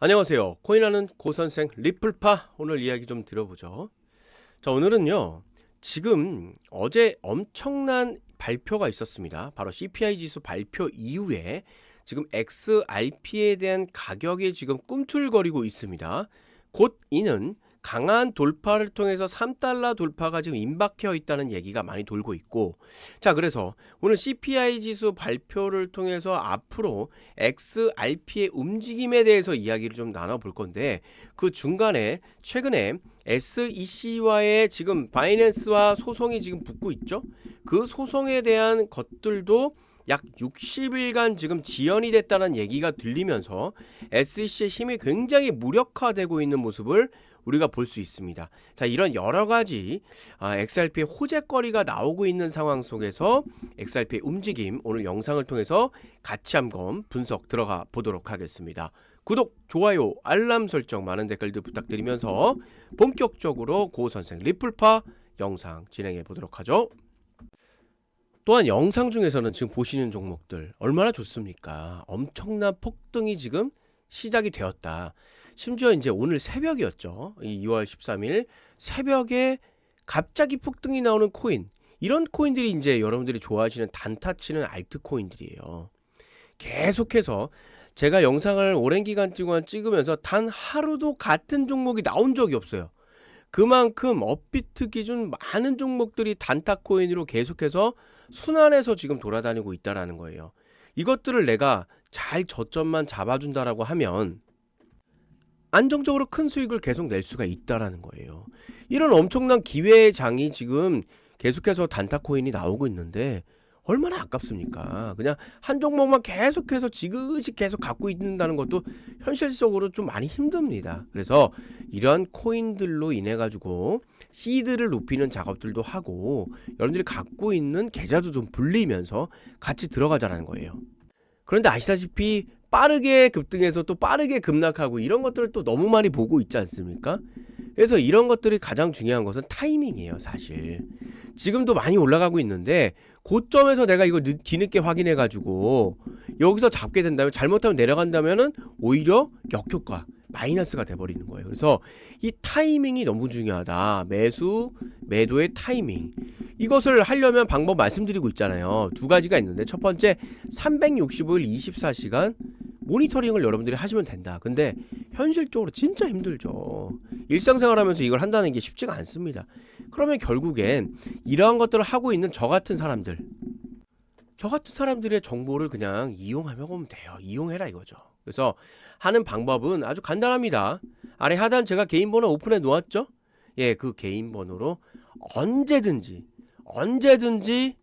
안녕하세요. 코인하는 고선생 리플파 오늘 이야기 좀 들어보죠. 자, 오늘은요. 지금 어제 엄청난 발표가 있었습니다. 바로 CPI 지수 발표 이후에 지금 XRP에 대한 가격이 지금 꿈틀거리고 있습니다. 곧 이는 강한 돌파를 통해서 3달러 돌파가 지금 임박해 있다는 얘기가 많이 돌고 있고 자 그래서 오늘 CPI 지수 발표를 통해서 앞으로 XRP의 움직임에 대해서 이야기를 좀 나눠볼 건데 그 중간에 최근에 SEC와의 지금 바이낸스와 소송이 지금 붙고 있죠? 그 소송에 대한 것들도 약 60일간 지금 지연이 됐다는 얘기가 들리면서 SEC의 힘이 굉장히 무력화되고 있는 모습을 우리가 볼 수 있습니다. 자, 이런 여러 가지 아, XRP의 호재거리가 나오고 있는 상황 속에서 XRP의 움직임 오늘 영상을 통해서 같이 한번 분석 들어가 보도록 하겠습니다. 구독, 좋아요, 알람 설정 많은 댓글들 부탁드리면서 본격적으로 고 선생 리플파 영상 진행해 보도록 하죠. 또한 영상 중에서는 지금 보시는 종목들 얼마나 좋습니까? 엄청난 폭등이 지금 시작이 되었다. 심지어 이제 오늘 새벽이었죠. 이 2월 13일 새벽에 갑자기 폭등이 나오는 코인. 이런 코인들이 이제 여러분들이 좋아하시는 단타 치는 알트 코인들이에요. 계속해서 제가 영상을 오랜 기간 동안 찍으면서 단 하루도 같은 종목이 나온 적이 없어요. 그만큼 업비트 기준 많은 종목들이 단타 코인으로 계속해서 순환해서 지금 돌아다니고 있다라는 거예요. 이것들을 내가 잘 저점만 잡아준다라고 하면 안정적으로 큰 수익을 계속 낼 수가 있다라는 거예요. 이런 엄청난 기회의 장이 지금 계속해서 단타 코인이 나오고 있는데 얼마나 아깝습니까? 그냥 한 종목만 계속해서 지그시 계속 갖고 있는다는 것도 현실적으로 좀 많이 힘듭니다. 그래서 이러한 코인들로 인해 가지고 시드를 높이는 작업들도 하고 여러분들이 갖고 있는 계좌도 좀 불리면서 같이 들어가자라는 거예요. 그런데 아시다시피 빠르게 급등해서 또 빠르게 급락하고 이런 것들을 또 너무 많이 보고 있지 않습니까? 그래서 이런 것들이 가장 중요한 것은 타이밍이에요, 사실. 지금도 많이 올라가고 있는데 고점에서 내가 이거 늦, 뒤늦게 확인해 가지고 여기서 잡게 된다면 잘못하면 내려간다면은 오히려 역효과 마이너스가 돼 버리는 거예요. 그래서 이 타이밍이 너무 중요하다. 매수, 매도의 타이밍. 이것을 하려면 방법 말씀드리고 있잖아요. 두 가지가 있는데 첫 번째 365일 24시간 모니터링을 여러분들이 하시면 된다. 근데 현실적으로 진짜 힘들죠. 일상생활 하면서 이걸 한다는 게 쉽지가 않습니다. 그러면 결국엔 이러한 것들을 하고 있는 저 같은 사람들 저 같은 사람들의 정보를 그냥 이용하면 오면 돼요. 이용해라 이거죠. 그래서 하는 방법은 아주 간단합니다. 아래 하단 제가 개인 번호 오픈해 놓았죠? 예, 그 개인 번호로 언제든지 언제든지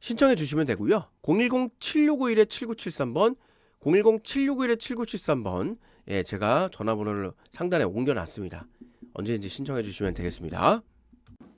신청해 주시면 되고요. 010-7651-7973번 010-7651-7973번 예, 제가 전화번호를 상단에 옮겨놨습니다. 언제든지 신청해 주시면 되겠습니다.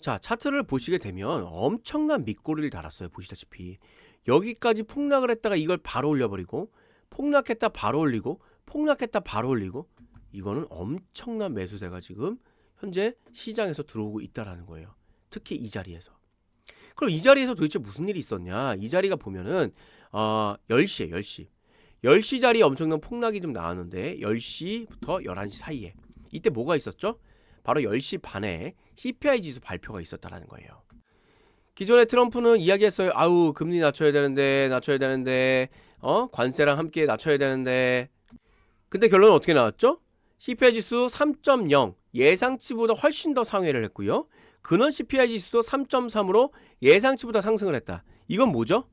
자, 차트를 보시게 되면 엄청난 밑꼬리를 달았어요. 보시다시피. 여기까지 폭락을 했다가 이걸 바로 올려버리고, 폭락했다 바로 올리고, 폭락했다 바로 올리고, 이거는 엄청난 매수세가 지금 현재 시장에서 들어오고 있다라는 거예요. 특히 이 자리에서. 그럼 이 자리에서 도대체 무슨 일이 있었냐? 이 자리가 보면은, 어, 10시에 10시. 10시 자리에 엄청난 폭락이 좀 나왔는데, 10시부터 11시 사이에. 이때 뭐가 있었죠? 바로 10시 반에 CPI 지수 발표가 있었다라는 거예요. 기존에 트럼프는 이야기했어요. 아우 금리 낮춰야 되는데 낮춰야 되는데 어 관세랑 함께 낮춰야 되는데 근데 결론은 어떻게 나왔죠? CPI 지수 3.0 예상치보다 훨씬 더 상회를 했고요. 근원 CPI 지수도 3.3으로 예상치보다 상승을 했다. 이건 뭐죠?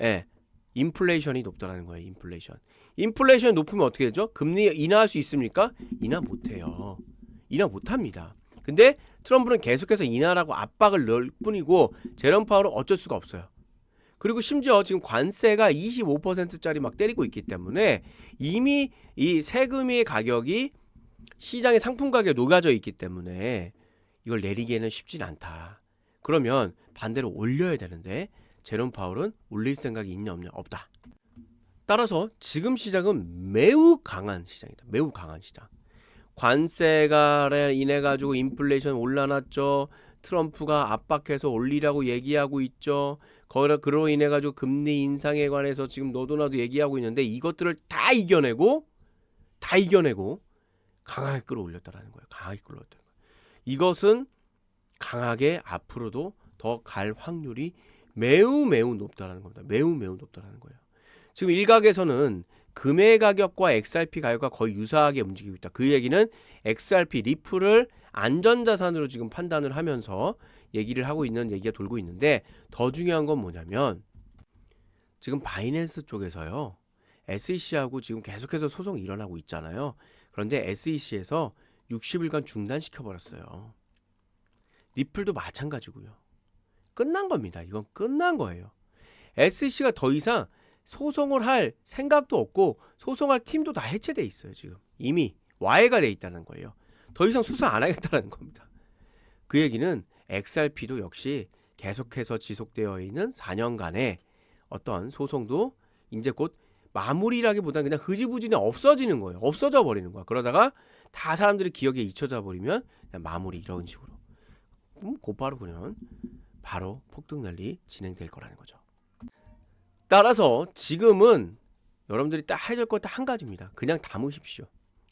예. 인플레이션이 높다라는 거예요. 인플레이션. 인플레이션이 높으면 어떻게 되죠? 금리 인하할 수 있습니까? 인하 못 해요. 인하 못 합니다. 근데 트럼프는 계속해서 인하라고 압박을 넣을 뿐이고 제롬 파월은 어쩔 수가 없어요. 그리고 심지어 지금 관세가 25%짜리 막 때리고 있기 때문에 이미 이 세금의 가격이 시장의 상품 가격에 녹아져 있기 때문에 이걸 내리기에는 쉽진 않다. 그러면 반대로 올려야 되는데 제롬 파월은 올릴 생각이 있냐 없냐 없다. 따라서 지금 시장은 매우 강한 시장이다. 매우 강한 시장. 관세가 인해 가지고 인플레이션 올라놨죠. 트럼프가 압박해서 올리라고 얘기하고 있죠. 거기다 그로 인해 가지고 금리 인상에 관해서 지금 너도 나도 얘기하고 있는데 이것들을 다 이겨내고 다 이겨내고 강하게 끌어올렸다라는 거예요. 강하게 끌어올렸다는 거예요. 이것은 강하게 앞으로도 더 갈 확률이 매우 매우 높다라는 겁니다. 매우 매우 높다라는 거예요. 지금 일각에서는 금의 가격과 XRP 가격과 거의 유사하게 움직이고 있다. 그 얘기는 XRP 리플을 안전자산으로 지금 판단을 하면서 얘기를 하고 있는 얘기가 돌고 있는데 더 중요한 건 뭐냐면 지금 바이낸스 쪽에서요. SEC하고 지금 계속해서 소송이 일어나고 있잖아요. 그런데 SEC에서 60일간 중단시켜 버렸어요. 리플도 마찬가지고요. 끝난 겁니다. 이건 끝난 거예요. SEC가 더 이상 소송을 할 생각도 없고 소송할 팀도 다 해체돼 있어요. 지금 이미 와해가 돼 있다는 거예요. 더 이상 수사 안 하겠다는 겁니다. 그 얘기는 XRP도 역시 계속해서 지속되어 있는 4년간의 어떤 소송도 이제 곧 마무리라기보다는 그냥 흐지부지는 없어지는 거예요. 없어져 버리는 거야. 그러다가 다 사람들이 기억에 잊혀져 버리면 마무리 이런 식으로. 그럼 곧바로 그냥 바로 폭등 랠리 진행될 거라는 거죠. 따라서 지금은 여러분들이 딱 해야 될것딱한 가지입니다. 그냥 담으십시오.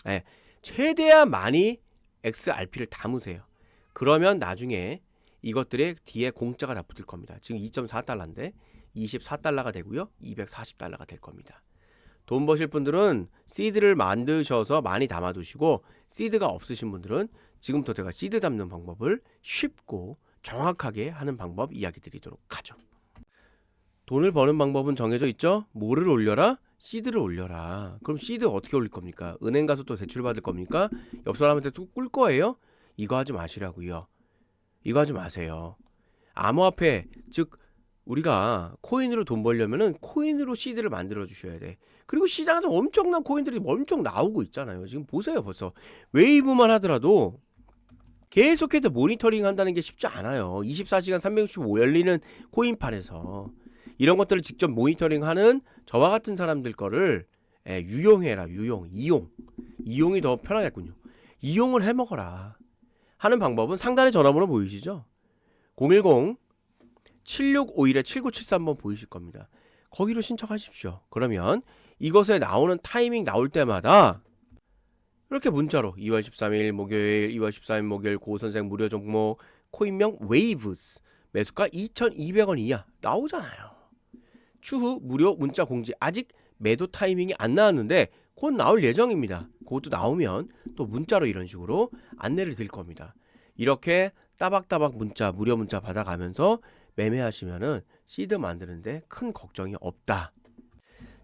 예, 최대한 많이 XRP를 담으세요. 그러면 나중에 이것들의 뒤에 공짜가 다 붙을 겁니다. 지금 2.4달러인데 24달러가 되고요. 240달러가 될 겁니다. 돈 버실 분들은 시드를 만드셔서 많이 담아두시고 시드가 없으신 분들은 지금부터 제가 시드 담는 방법을 쉽고 정확하게 하는 방법 이야기 드리도록 하죠. 돈을 버는 방법은 정해져 있죠? 뭐를 올려라? 시드를 올려라. 그럼 시드 어떻게 올릴 겁니까? 은행 가서 또 대출 받을 겁니까? 옆 사람한테 또 꿀 거예요? 이거 하지 마시라고요. 이거 하지 마세요. 암호화폐 즉 우리가 코인으로 돈 벌려면은 코인으로 시드를 만들어 주셔야 돼. 그리고 시장에서 엄청난 코인들이 엄청 나오고 있잖아요. 지금 보세요, 벌써 웨이브만 하더라도 계속해서 모니터링 한다는 게 쉽지 않아요. 24시간 365 열리는 코인판에서 이런 것들을 직접 모니터링하는 저와 같은 사람들 거를 예, 유용해라, 유용, 이용, 이용이 더 편하겠군요. 이용을 해 먹어라 하는 방법은 상단에 전화번호 보이시죠? 010 7651에 7973번 보이실 겁니다. 거기로 신청하십시오. 그러면 이것에 나오는 타이밍 나올 때마다 이렇게 문자로 2월 13일 목요일, 2월 14일 목요일 고 선생 무료 종목 코인명 웨이브스 매수가 2,200원 이하 나오잖아요. 추후 무료 문자 공지 아직 매도 타이밍이 안 나왔는데 곧 나올 예정입니다. 그것도 나오면 또 문자로 이런 식으로 안내를 드릴 겁니다. 이렇게 따박따박 문자 무료 문자 받아가면서 매매하시면은 시드 만드는데 큰 걱정이 없다.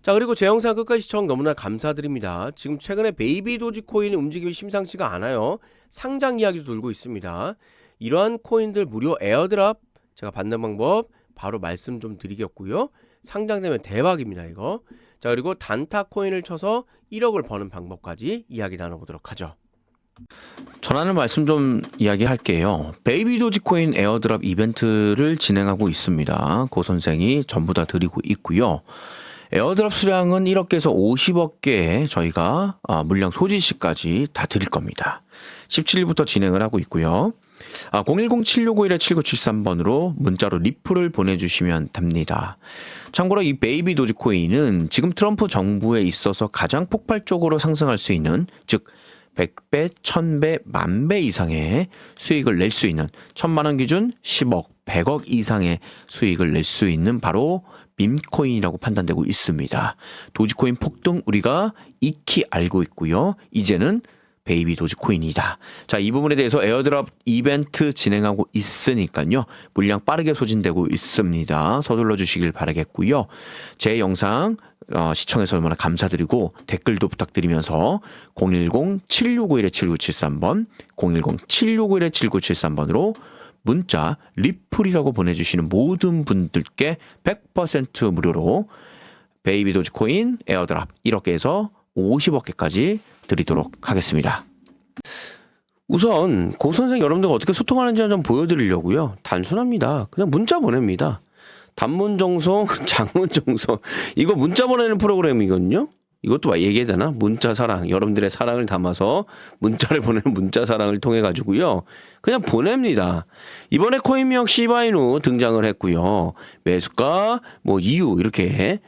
자 그리고 제 영상 끝까지 시청 너무나 감사드립니다. 지금 최근에 베이비 도지 코인의 움직임이 심상치가 않아요. 상장 이야기도 돌고 있습니다. 이러한 코인들 무료 에어드랍 제가 받는 방법 바로 말씀 좀 드리겠고요. 상장되면 대박입니다 이거. 자 그리고 단타 코인을 쳐서 1억을 버는 방법까지 이야기 나눠보도록 하죠. 전하는 말씀 좀 이야기할게요. 베이비 도지코인 에어드랍 이벤트를 진행하고 있습니다. 고 선생이 전부 다 드리고 있고요. 에어드랍 수량은 1억 개에서 50억 개 저희가 아, 물량 소지 시까지 다 드릴 겁니다. 17일부터 진행을 하고 있고요. 아, 010-7651-7973번으로 문자로 리플을 보내주시면 됩니다. 참고로 이 베이비 도지코인은 지금 트럼프 정부에 있어서 가장 폭발적으로 상승할 수 있는 즉 100배, 1000배, 만배 이상의 수익을 낼 수 있는 천만 원 기준 10억, 100억 이상의 수익을 낼 수 있는 바로 밈코인이라고 판단되고 있습니다. 도지코인 폭등 우리가 익히 알고 있고요. 이제는 베이비 도지코인이다. 자, 이 부분에 대해서 에어드랍 이벤트 진행하고 있으니까요. 물량 빠르게 소진되고 있습니다. 서둘러 주시길 바라겠고요. 제 영상 어, 시청해서 얼마나 감사드리고 댓글도 부탁드리면서 010-7651-7973번, 010-7651-7973번으로 문자 리플이라고 보내주시는 모든 분들께 100% 무료로 베이비 도지코인 에어드랍 1억 개에서 50억 개까지 드리도록 하겠습니다. 우선 고 선생 여러분들과 어떻게 소통하는지 좀 보여드리려고요. 단순합니다. 그냥 문자 보냅니다. 단문 정송, 장문 정송. 이거 문자 보내는 프로그램이거든요. 이것도 막 얘기해야 되나? 문자 사랑. 여러분들의 사랑을 담아서 문자를 보내는 문자 사랑을 통해 가지고요. 그냥 보냅니다. 이번에 코인명 시바이누 등장을 했고요. 매수가, 뭐 이유 이렇게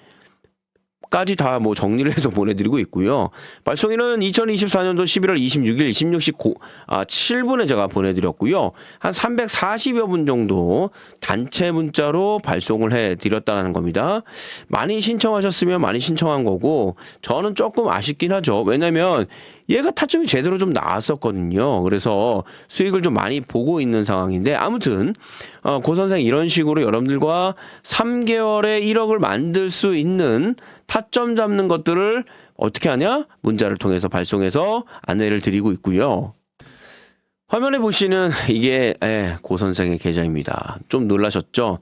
까지 다 뭐 정리를 해서 보내드리고 있고요. 발송일은 2024년도 11월 26일 16시 고, 아, 7분에 제가 보내드렸고요. 한 340여 분 정도 단체 문자로 발송을 해드렸다는 겁니다. 많이 신청하셨으면 많이 신청한 거고 저는 조금 아쉽긴 하죠. 왜냐면 얘가 타점이 제대로 좀 나왔었거든요. 그래서 수익을 좀 많이 보고 있는 상황인데 아무튼 어, 고 선생 이런 식으로 여러분들과 3개월에 1억을 만들 수 있는 타점 잡는 것들을 어떻게 하냐? 문자를 통해서 발송해서 안내를 드리고 있고요. 화면에 보시는 이게 예, 고 선생의 계좌입니다. 좀 놀라셨죠?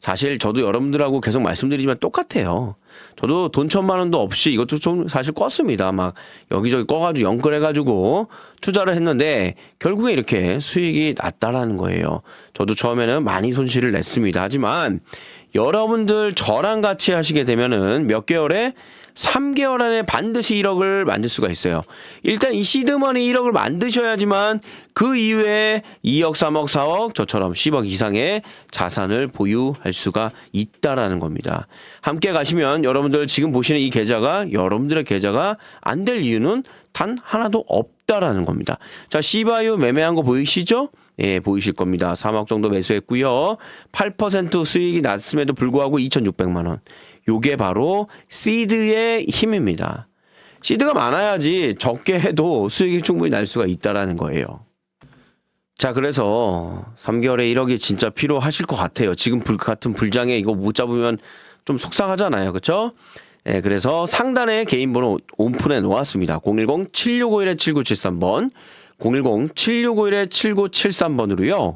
사실 저도 여러분들하고 계속 말씀드리지만 똑같아요. 저도 돈 천만 원도 없이 이것도 좀 사실 껐습니다. 막 여기저기 꺼가지고 연끌해가지고 투자를 했는데 결국에 이렇게 수익이 났다라는 거예요. 저도 처음에는 많이 손실을 냈습니다. 하지만 여러분들 저랑 같이 하시게 되면은 몇 개월에 3개월 안에 반드시 1억을 만들 수가 있어요. 일단 이 시드머니 1억을 만드셔야지만 그 이외에 2억, 3억, 4억 저처럼 10억 이상의 자산을 보유할 수가 있다라는 겁니다. 함께 가시면 여러분들 지금 보시는 이 계좌가 여러분들의 계좌가 안 될 이유는 단 하나도 없다라는 겁니다. 자, 시바유 매매한 거 보이시죠? 예, 보이실 겁니다. 3억 정도 매수했고요. 8% 수익이 났음에도 불구하고 2,600만 원. 요게 바로 시드의 힘입니다. 시드가 많아야지 적게 해도 수익이 충분히 날 수가 있다라는 거예요. 자, 그래서 3개월에 1억이 진짜 필요하실 것 같아요. 지금 불 같은 불장에 이거 못 잡으면 좀 속상하잖아요. 그렇죠? 예, 그래서 상단에 개인 번호 오픈해 놓았습니다. 010-7651-7973번, 010-7651-7973번으로요.